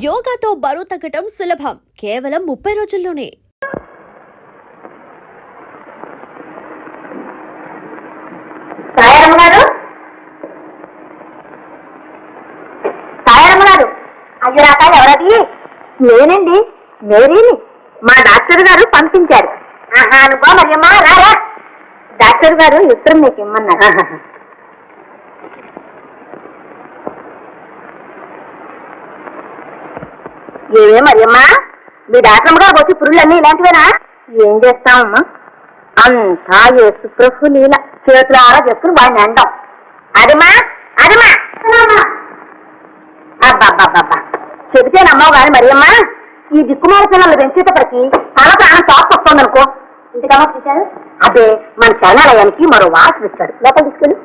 యోగాతో బరువు తగ్గటం సులభం. కేవలం ముప్పై రోజుల్లోనే. ఎవరది? నేనండి మేరీని మా డాక్టర్ గారు పంపించారు. ఆహా రారా డాక్టర్ గారు ఉత్తరం మీకు ఇమ్మన్నారు. ఏమే మరియమ్మా? మీ డాక్టర్ గారు వచ్చి పురుళ్ళన్నీ ఇలాంటివేనా? ఏం చేస్తామమ్మా అంతా యేసు ప్రభు నీల చేతులు ఆరా చెప్పుకుని వాడిని అండం అదిమా? అదిమా? అబ్బాబ్బాబ్బా చెబితే నమ్మవు కానీ మరి అమ్మా ఈ దిక్కుమాల పిల్లలు పెంచేటప్పటికి తల ప్రాణం టాప్ వస్తుంది అనుకో ఇంతకమ్మా చూశారు అదే మన శరణాలయానికి మరో వాసు ఇస్తాడు లోపల తీసుకెళ్ళి.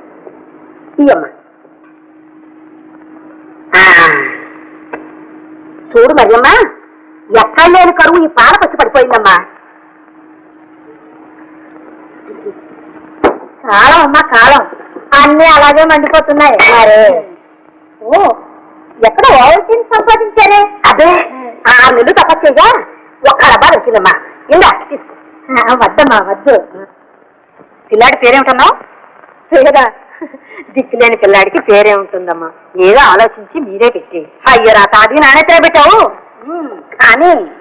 ఇయ్యమ్మా ఆ, చూడు మరియమ్మా. ఎక్కడ లేని కరువు ఈ పాలకు వచ్చి పడిపోయిందమ్మా. కాలం అమ్మా కాలం. అన్ని అలాగే మండిపోతున్నాయి. మరే. ఓ ఎక్కడ ఓవల్టీని సంపాదించారే? అదే ఆ నెల్లు తపస్సుగా ఒక్క డబ్బా వచ్చిందమ్మా ఇలా తీసుకో. వద్దమ్మా వద్దు. పిల్లాడి పేరేమిటన్నావు? పేరా దిక్కులేని పిల్లాడికి పేరే ఉంటుందమ్మా. ఏదో ఆలోచించి మీరే పెట్టి. అయ్యో రా నానే నాణ్యత పెట్టావు? కానీ.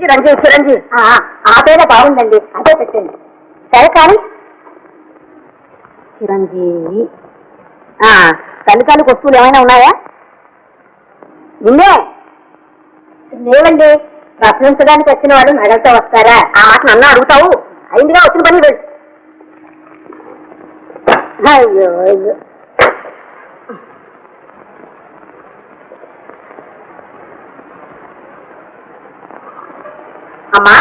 చిరంజీవి చిరంజీవి. ఆ, పేరే బాగుందండి. అదే పెట్టండి. సరే కానీ. చిరంజీవి. ఆ, తల్లిదండ్రులకు వస్తువులు ఏమైనా ఉన్నాయా? నిన్నే. లేవండి ప్రశ్నించడానికి వచ్చిన వాడు నగలతో వస్తారా? ఆ మాట నన్ను అడుగుతావు. అయిందిగా వచ్చిన పని వెళ్ళు. అయ్యో అయ్యో. అమ్మా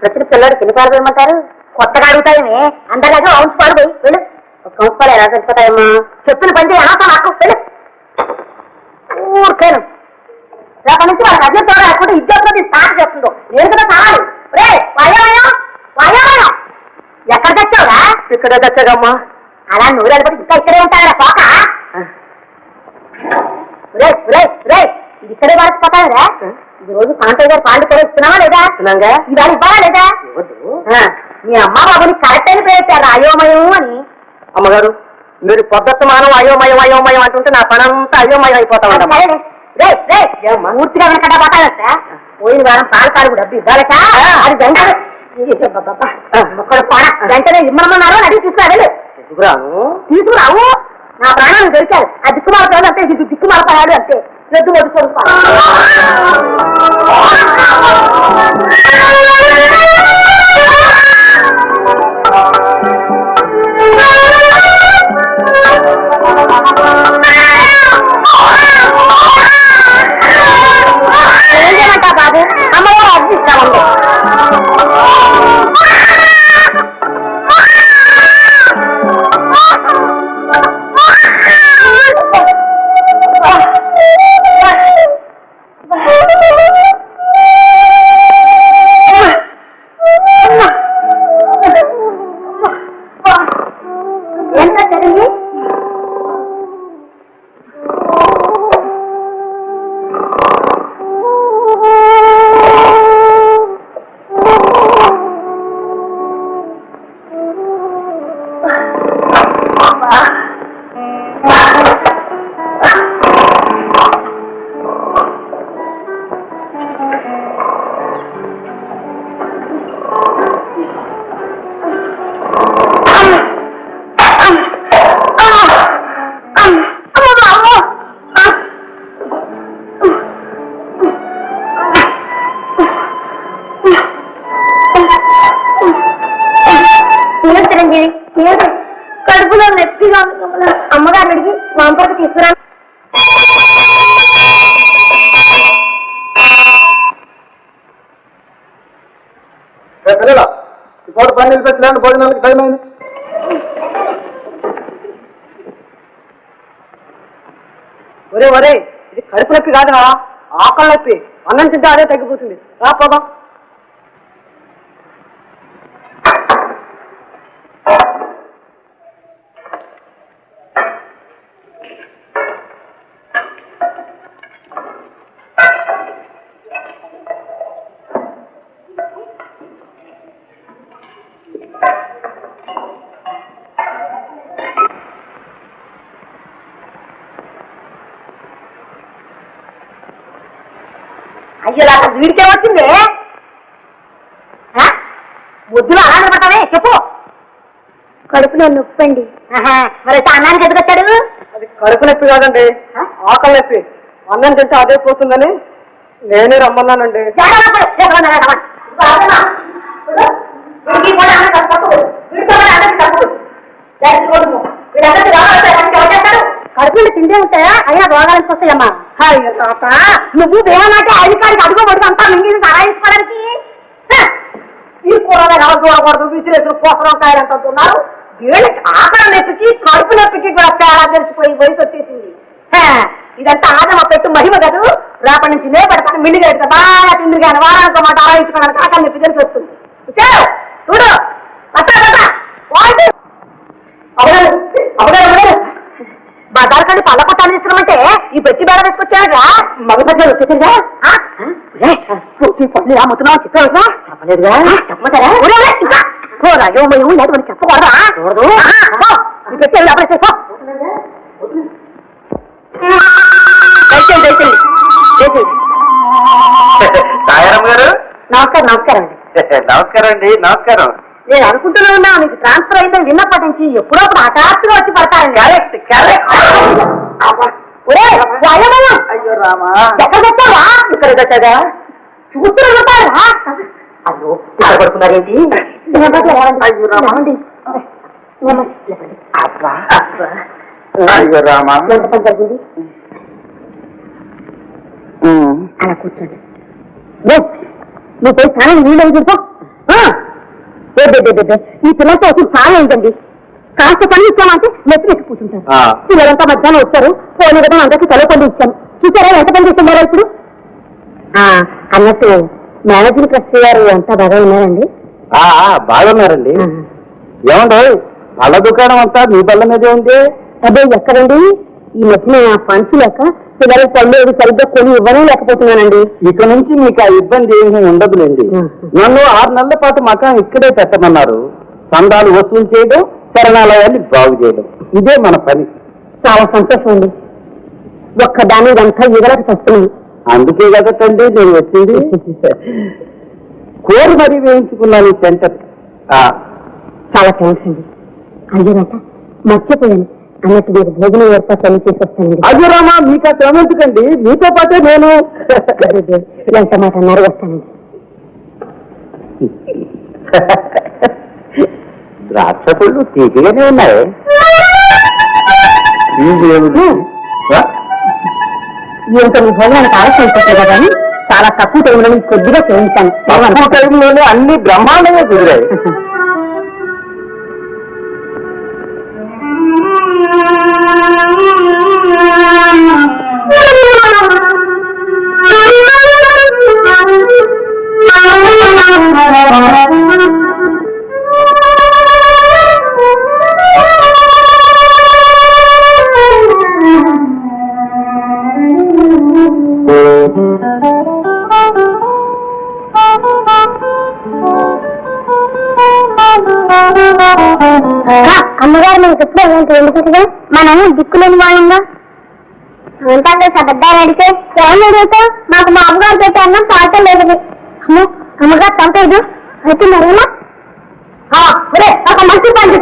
ప్రతి పిల్లడు ఎన్ని పాలు వేయమంటారు కొత్తగా అడుగుతాయని అందరిలాగే అవున్స్ పోయి వెళ్ళు. ఒక ఎలా సరిపోతాయమ్మా? చెప్పిన పని చేయాలా నాకు వెళ్ళు ఊరికేను రేపటి నుంచి వాళ్ళకి అదే తోడ లేకపోతే ఇద్దరు స్టార్ట్ చేస్తుందో నేను కదా కావాలి రే వయోమయం వయోమయం ఎక్కడ తెచ్చావురా ఇక్కడ తెచ్చాగమ్మా అలా నూరు వెళ్ళబడి ఇంకా ఇక్కడే ఉంటారా? పోక ఇక్కడే పారిపోతావురా ఈ రోజు కాంతయ్య గారు పాండు కూడా ఇస్తున్నావా లేదా? ఇవాళ ఇవ్వాలా లేదా? మీ అమ్మ బాబుని కరెక్ట్ అని పేర్చారు అయోమయం అని. అమ్మగారు మీరు పొద్దుత మానం అయోమయం అయోమయం అంటుంటే నా పనంతా అయోమయం అయిపోతా రే పూర్తిగా వెనకట పోతాడట పోయిన వారం పాలు పాలు డబ్బు ఇవ్వాలట. అది వెంటనే ఇమ్మన్నారు అడిగి తీసుకురాడు ఎందుకురాను? తీసుకురావు. నా ప్రాణాలు దొరికారు ఆ దిక్కుమాలతాడు అంతే ఇది దిక్కుమాలతాడు అంతే ఎద్దు కొట్టుకోడు అదేలా? ఇప్పుడు పని నిలిపెట్టలేండి భోజనాలకు టైం అయింది. ఒరే ఒరే ఇది కడుపు నొప్పి కాదురా. ఆకలి నొప్పి. అన్నం తింటే అదే తగ్గిపోతుంది. రా పోదాం. అయ్యో నాకు వీడికే వచ్చింది? ఆ? ముద్దులు అలా నిలబడతావే చెప్పు. కడుపులో నొప్పండి. ఆహా, మరి అన్నానికి ఎందుకు వచ్చాడు? అది కడుపు నొప్పి కాదండి. ఆకలి నొప్పి. అన్నం తింటే అదే పోతుందని నేనే రమ్మన్నానండి. జాగ్రత్త, ఎక్కడ ఉన్నారా రోగాలు తిండే ఉంటాయా అయినా రోగాలకు వస్తాయమ్మా అయ్యో నువ్వు దేవనాటి అధికారికి అడుగుబడి అంతా మింగిని సరాయించుకోవడానికి హ! ఈ కూరగాయలు ఎవరు చూడకూడదు? విసిరేసిన కోసరంకాయలు అంత ఉన్నారు వీళ్ళకి ఆకలి నొప్పికి కడుపు నొప్పికి కూడా తేడా తెలిసిపోయి వయసు వచ్చేసింది. ఇదంతా ఆదమ పెట్టు మహిమ కదూ? రేపటి నుంచి నే పడతాను. మిల్లి గడితే బాగా తిండి కానీ వారానికి మాట ఆలోచించుకోవడానికి ఆకలి నొప్పి తెలిసి వస్తుంది. చూడు! అవునా? అవునా? అవును బజార్కండి పళ్ళ కొట్టాలు తీసుకురమంటే ఈ పెట్టి బేడ వేసుకొచ్చాడురా? మగ పెద్దలు వచ్చేసిందా? అమ్ముతున్నావు చెప్పలేదురా చెప్పలేదురా చెప్పమంటారా? ఇలాంటి చెప్పకూడదా. చూడదు దయచేయండి సాయరం గారు? నమస్కారం నమస్కారం అండి. నమస్కారం అండి నమస్కారం. నేను అనుకుంటూనే ఉన్నా మీకు ట్రాన్స్ఫర్ అయిందని విన్నప్పటి నుంచి ఎప్పుడప్పుడు హఠాత్తుగా వచ్చి పడతారండి కరెక్ట్ కరెక్ట్ ఒరే అయ్యో రామా. ఎక్కడ పెట్టావా? ఇక్కడ పెట్టాగా చూస్తూ ఉంటారా అయ్యో ఇక్కడ పడుకున్నారేంటి? అయ్యో రామా. అబ్బా. అయ్యో రామా. ఎంత పని జరిగింది? ఉమ్. అలా కూర్చోండి. రే, నువ్వు పోయి స్నానం నీళ్ళు అయి ఈ పిల్లలతో వచ్చి స్నానం ఏంటండి? కాస్త పని ఇచ్చామంటే నెత్తి నెత్తి కూర్చుంటారు. పిల్లలంతా మధ్యాహ్నం వచ్చారు. పోనీ కదా అందరికీ సెలవు పని ఇచ్చాను చూసారా ఎంత పని చేస్తున్నారో ఇప్పుడు? ఆ, అన్నట్టు మేనేజింగ్ ట్రస్టీ గారు అంతా బాగా ఉన్నారండి. బాగున్నారండి ఏమండి పళ్ళ దుకాణం అంతా మీ బల్ల మీదే ఉంది? అదే ఎక్కడండి? ఈ మధ్యన ఫండ్స్ లేక పిల్లలకి పళ్ళు సరిగ్గా కొని ఇవ్వడం లేకపోతున్నానండి. ఇక నుంచి మీకు ఆ ఇబ్బంది ఏమీ ఉండదులేండి. నన్ను ఆరు నెలల పాటు మకాం ఇక్కడే పెట్టమన్నారు. చందాలు వసూలు చేయడం శరణాలయాన్ని బాగు చేయడం. ఇదే మన పని. చాలా సంతోషం అండి ఒక్క దాని ఇదంతా ఇవ్వలేక వస్తున్నాను అందుకే కదండి నేను వచ్చింది. కోరి మరీ వేయించుకున్నాను సెంటర్. చాలా థ్యాంక్స్ అండి అయ్యారట మర్చిపోయాను. అన్నట్టు మీరు భోజనం ఏర్పాటు అన్ని చేసి వస్తానండి అయ్యో రామా మీకు ఆ శ్రమ ఎందుకండి మీతో పాటే నేను. ఎంత మాట అన్నారు వస్తానండి ద్రాక్ష పళ్ళు తీపిగానే ఉన్నాయి? ఇంత మీ భోజనానికి ఆలస్యం అయిపోతుంది కదా అని చాలా తక్కువ టైంలో కొద్దిగా చేయించాను. తక్కువ టైంలోనే అన్ని బ్రహ్మాండంగా కుదిరాయి. అమ్మగారు మనకి మనం దిక్కులేని వాళ్ళంగా ఏంటంటే అబద్ధాలు అడిగితే? ఏం అడిగితే? మాకు మా అమ్మగారు పెట్టే అన్నం పాట లేదు అమ్మో అమ్మగారు పంపేదు అయితే మరేనా ఒక మంచి పని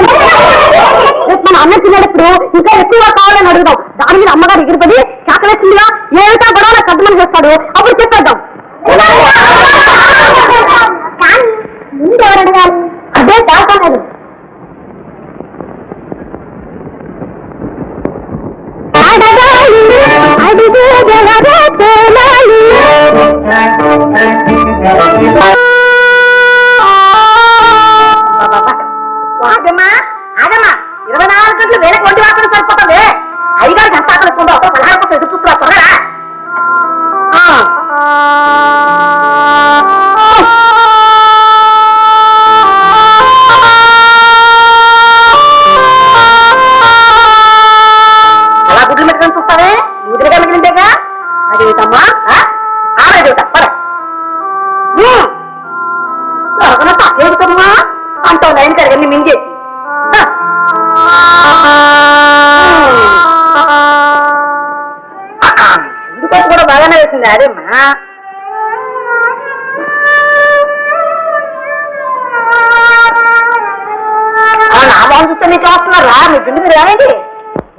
మన అన్నం తినేటప్పుడు ఇంకా ఎక్కువగా కావాలని అడుగుదాం. దాని మీద అమ్మగారు ఎగిరిపడి చాకలేస్తుందిగా ఏమిటా గొడవ కద్దమని చేస్తాడు? అప్పుడు చెప్పేద్దాం. పెట్టుకొని చూస్తావే? ఎదురుగలిగిందేగా అది ఏమిటమ్మా? ఆడది తప్పరా అంత లైన్ కరగని మింగేసి ఇందుకోసం కూడా బాగానే వేసింది. అదేమ్మా నా బాగుంది నీకు వస్తున్నారా రా పిండి మీరు ఏమండి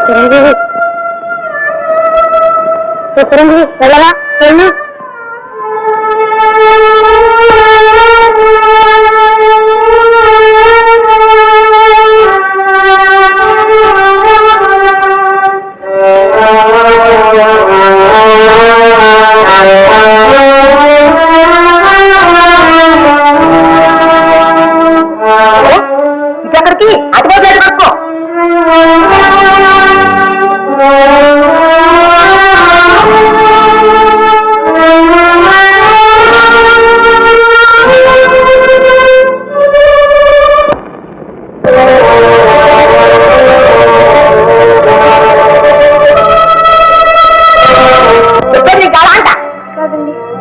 குரங்கு குரங்கு சொல்லலாம்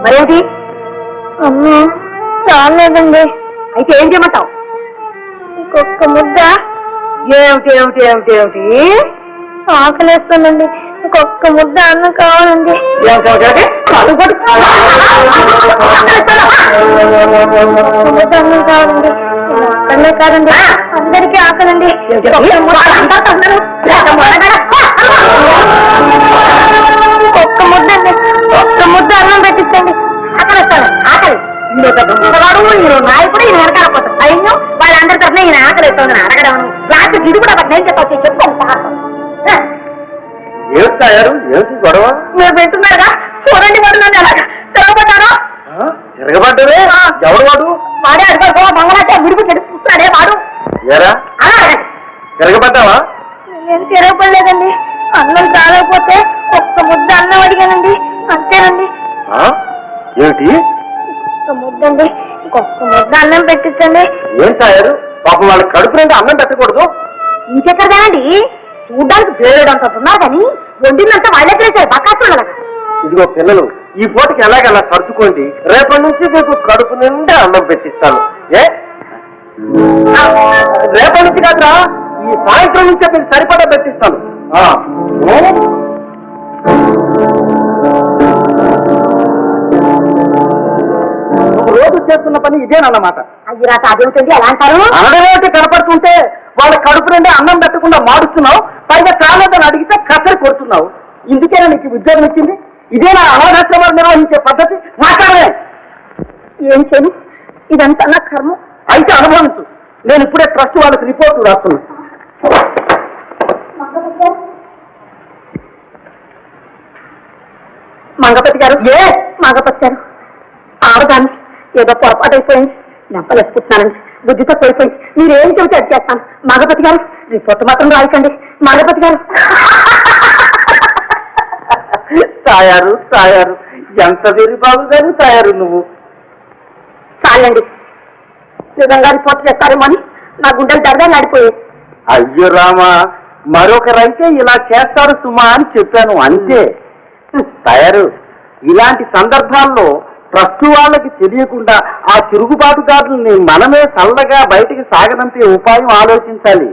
మరేంటి అమ్మా చాలేదండి అయితే ఏం చేయమంటావు? ఇంకొక ముద్ద. ఏమిటి ఏమిటి ఏమిటి ఏమిటి? ఆకలేస్తుందండి. ఇంకొక ముద్ద అన్నం కావాలండి. ముద్ద అన్నం కావాలండి. ఒక్కళ్ళే కాదండి. అందరికీ ఆకలండి. వాళ్ళందరి తరఫున ఈయన ఆకలి వస్తుందని అడగడం రాత్రి ఇది కూడా నేను చెప్పొచ్చు? చెప్తాను సాహసం. ఏమిటి గొడవ? మీరు చూడండి వాడు నన్ను ఎలాగా. ఎవడు వాడు? వాడే అడుగు విడుపు వాడు. ఏరా? తిరగబడ్డావా? నేను తిరగలేదండి అన్నం చాలకపోతే ఒక్క ముద్ద అన్నం అడిగానండి. అంతేనండి? ఏమిటి? ఒక్క ముద్ద అండి ఇంకొక ముద్ద అన్నం పెట్టించండి. ఏం తయారు పాపం వాళ్ళ కడుపు నిండా అన్నం పెట్టకూడదు. ఇంకెక్కడదానండి చూడ్డానికి పేరుడంత ఉన్నారు కానీ వండిందంతా వాళ్ళే చేశారు బకాసులు ఇదిగో పిల్లలు ఈ పూటకి ఎలాగలా సర్దుకోండి. రేపటి నుంచి మీకు కడుపు నిండా అన్నం పెట్టిస్తాను. ఏ? రేపటి నుంచి కాదురా ఈ సాయంత్రం నుంచే మీకు సరిపడా పెట్టిస్తాను. రోజు చేస్తున్న పని ఇదేనన్నమాట. అయ్యి రా అదేమిటండి ఎలా అంటారు? అనడమేంటి కనపడుతుంటే వాళ్ళ కడుపు నుండి అన్నం పెట్టకుండా మాడుస్తున్నావు పైగా కాలేదని అడిగితే కసరి కొడుతున్నావు. ఇందుకేనా నీకు ఉద్యోగం ఇచ్చింది? ఇదే నా అనాథాశ్రమాలు నిర్వహించే పద్ధతి? మాట్లాడలే ఏం చేయను ఇదంతా నా కర్మ. అయితే అనుభవించు. నేను ఇప్పుడే ట్రస్ట్ వాళ్ళకి రిపోర్ట్ రాస్తున్నా. మంగపతి గారు? ఏ? మంగపతి గారు ఆడదాన్ని ఏదో పొరపాటు అయిపోయింది. నెంపలేసుకుంటున్నానండి బుద్ధితో పోయిపోయింది మీరు ఏం చెబితే అది చేస్తాను. మగపతి గారు రిపోర్ట్ మాత్రం రాయకండి. మగపతి గారు. తాయారు తాయారు. ఎంత వెరి బాబు గారు తాయారు నువ్వు? చాలండి నిజంగా రిపోర్ట్ చేస్తారేమో అని నా గుండెలు దరగా నడిపోయాయి అయ్యో రామా మరొకరైతే ఇలా చేస్తారు సుమా అని చెప్పాను అంతే. తయారు ఇలాంటి సందర్భాల్లో ట్రస్ట్ వాళ్ళకి తెలియకుండా ఆ తిరుగుబాటుదారుల్ని మనమే చల్లగా బయటికి సాగనంపే ఉపాయం ఆలోచించాలి.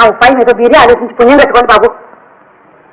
ఆ ఉపాయం ఏదో మీరే ఆలోచించి పుణ్యం పెట్టుకోండి బాబు.